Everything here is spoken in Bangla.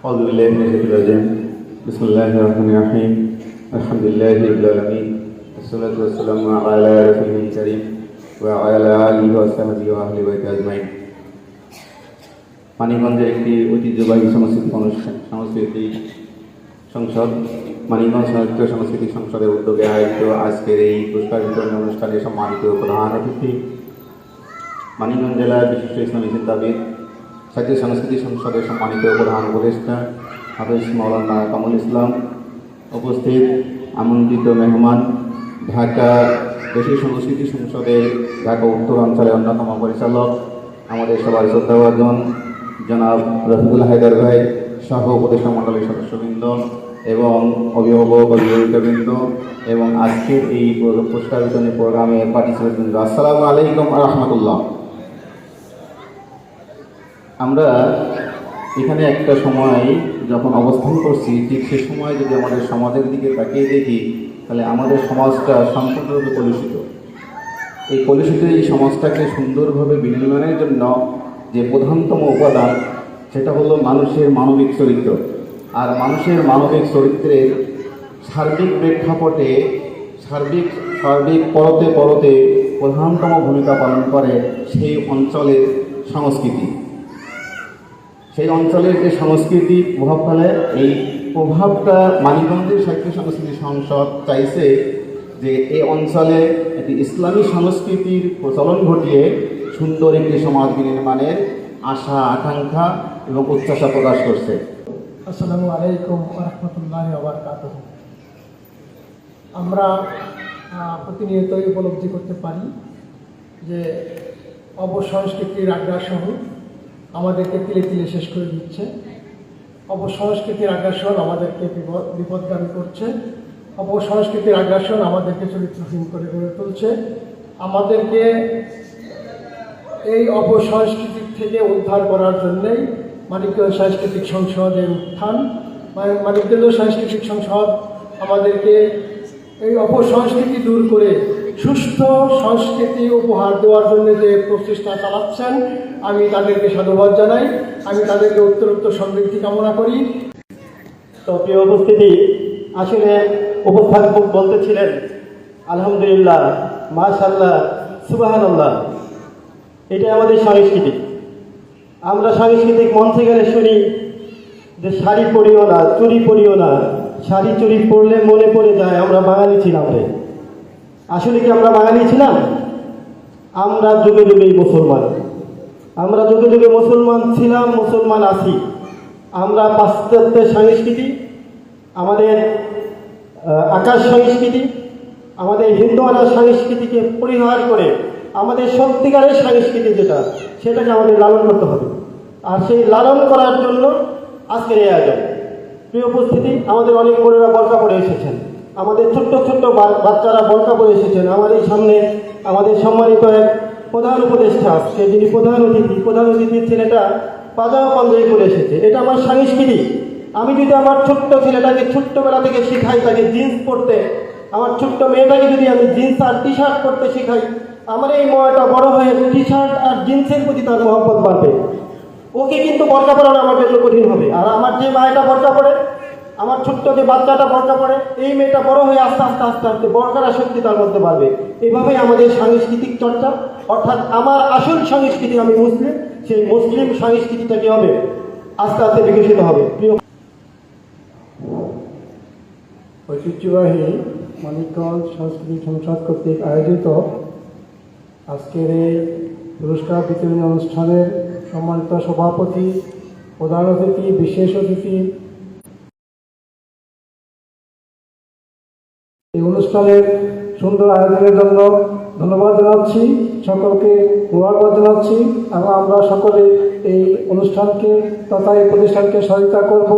أعوذ بالله من الشيطان الرجيم بسم الله الرحمن الرحيم الحمد لله رب العالمين والصلاة والسلام على رسوله الكريم وعلى آله وصحبه وأهل بيته أجمعين মানিকগঞ্জের একটি ঐতিহ্যবাহী সাংস্কৃতিক অনুষ্ঠান সাংস্কৃতিক সংসদ মানিকগঞ্জ সাহিত্য সাংস্কৃতিক সংসদের উদ্যোগে আয়োজিত আজকের এই পুরস্কার বিতরণ অনুষ্ঠানে সম্মানিত প্রধান অতিথি মানিকগঞ্জ জেলার বিশিষ্ট ইসলামী চিন্তাবিদ জাতীয় সাংস্কৃতিক সংসদের সম্মানিত প্রধান উপদেষ্টা হাফিজ মৌলানা কামুল ইসলাম, উপস্থিত আমন্ত্রিত মেহমান, ঢাকা দেশীয় সংস্কৃতি সংসদের ঢাকা উত্তর অঞ্চলের অন্যতম পরিচালক, আমাদের সবার শ্রদ্ধাভাজন জনাব রফিকুল হায়দার ভাই, সহ উপদেষ্টা মণ্ডলীর সদস্যবৃন্দ এবং অভিভাবক অভিভাবিকাবৃন্দ এবং আজকের এই পুরস্কার বিতরণী প্রোগ্রামে পার্টিসিপেট আসসালামু আলাইকুম রহমতুল্লাহ। আমরা এখানে একটা সময় যখন অবস্থান করছি, ঠিক সে সময় যদি আমাদের সমাজের দিকে তাকিয়ে দেখি, তাহলে আমাদের সমাজটা সম্পূর্ণরূপে কলুষিত। এই কলুষিত এই সমাজটাকে সুন্দরভাবে বিনির্মাণের জন্য যে প্রধানতম উপাদান, সেটা হলো মানুষের মানবিক চরিত্র। আর মানুষের মানবিক চরিত্রের সার্বিক প্রেক্ষাপটে, সার্বিক সার্বিক পরতে পরতে প্রধানতম ভূমিকা পালন করে সেই অঞ্চলের সংস্কৃতি। সেই অঞ্চলের যে সংস্কৃতি প্রভাব ফেলে এই প্রভাবটা মানিকগঞ্জের সাহিত্য সংস্কৃতি সংসদ চাইছে যে এই অঞ্চলে একটি ইসলামী সংস্কৃতির প্রচলন ঘটিয়ে সুন্দর একটি সমাজ বিনির্মাণের আশা, আকাঙ্ক্ষা এবং উচ্চাসা প্রকাশ করছে। আসসালামু আলাইকুম রহমতুল্লাহ আমরা প্রতিনিয়তই উপলব্ধি করতে পারি যে অবসংস্কৃতির আগ্রাসন আমাদেরকে তিলে তিলে শেষ করে দিচ্ছে। অপসংস্কৃতির আগ্রাসন আমাদেরকে বিপদ বিপদগামী করছে। অপসংস্কৃতির আগ্রাসন আমাদেরকে চরিত্রহীন করে গড়ে তুলছে। আমাদেরকে এই অপসংস্কৃতির থেকে উদ্ধার করার জন্যই মানিকগঞ্জ সাংস্কৃতিক সংসদের উত্থান। মানে মানিকগঞ্জ সাংস্কৃতিক সংসদ আমাদেরকে এই অপসংস্কৃতি দূর করে সুস্থ সংস্কৃতি উপহার দেওয়ার জন্য যে প্রচেষ্টা চালাচ্ছেন, আমি তাদেরকে সাধুবাদ জানাই। আমি তাদেরকে উত্তরোত্তর সমৃদ্ধি কামনা করি। তো প্রিয় উপস্থিতি আসলে উপস্থাপক বলতেছিলেন, আলহামদুলিল্লাহ মাশাল্লাহ সুবাহান্লাহ এটা আমাদের সংস্কৃতি। আমরা সাংস্কৃতিক মঞ্চে গেলে শুনি যে শাড়ি পরিও না চুরি পরিও না। শাড়ি চুরি পরলে মনে পড়ে যায়, আমরা বাঙালি ছিলাম রে। আসলে কি আমরা বাঙালি ছিলাম? আমরা যুগে যুগেই মুসলমান। আমরা যুগে যুগে মুসলমান ছিলাম, মুসলমান আছি। আমরা পাশ্চাত্যের সংস্কৃতি, আমাদের আকাশ সংস্কৃতি, আমাদের হিন্দু হিন্দুয়ানা সংস্কৃতিকে পরিহার করে আমাদের সত্যিকারের সংস্কৃতি যেটা, সেটাকে আমাদের লালন করতে হবে। আর সেই লালন করার জন্য আজকের এই আয়োজন। প্রিয় উপস্থিতি, আমাদের অনেক বোনেরা বরকা পরে এসেছেন। আমাদের ছোট্ট ছোট্ট বাচ্চারা বরকা করে এসেছেন। আমার এই সামনে আমাদের সম্মানিত এক প্রধান উপদেষ্টা আজকে যিনি প্রধান অতিথি। প্রধান অতিথির ছেলেটা পাজামা পাঞ্জাবি করে এসেছে। এটা আমার সাংস্কৃতিক। আমি যদি আমার ছোট্ট ছেলেটাকে ছোট্টবেলা থেকে শিখাই, তাকে জিন্স পরতে, আমার ছোট্ট মেয়েটাকে যদি আমি জিন্স আর টি শার্ট পরতে শিখাই, আমার এই ময়টা বড় হয়ে টি শার্ট আর জিন্সের প্রতি তার মহব্বত বাড়বে। ওকে কিন্তু বরকা পড়ানো আমার জন্য কঠিন হবে। আর আমার যে মায়েটা বরকা পড়ে আমার ছোট্ট যে বাচ্চাটা বরকা পড়ে, এই মেয়েটা বড় হয়ে আস্তে আস্তে আস্তে আস্তে বরকার শক্তি তার মধ্যে বাড়বে। এভাবেই আমাদের সাংস্কৃতিক চর্চা, অর্থাৎ আমার আসল সংস্কৃতি আমি মুসলিম, সেই মুসলিম সংস্কৃতিটা কি হবে, আস্তে আস্তে বিকশিত হবে। ঐতিহ্যবাহী মানিকগঞ্জ সাংস্কৃতিক সংসদ কর্তৃক আয়োজিত আজকের এই পুরস্কার বিতরণী অনুষ্ঠানের সম্মানিত সভাপতি, প্রধান অতিথি, বিশেষ অতিথি অনুষ্ঠানের সুন্দর আয়োজনের জন্য ধন্যবাদ জানাচ্ছি। সকলকে মোবারকবাদ জানাচ্ছি এবং আমরা সকলে এই অনুষ্ঠানকে তথা এই প্রতিষ্ঠানকে সহায়তা করব।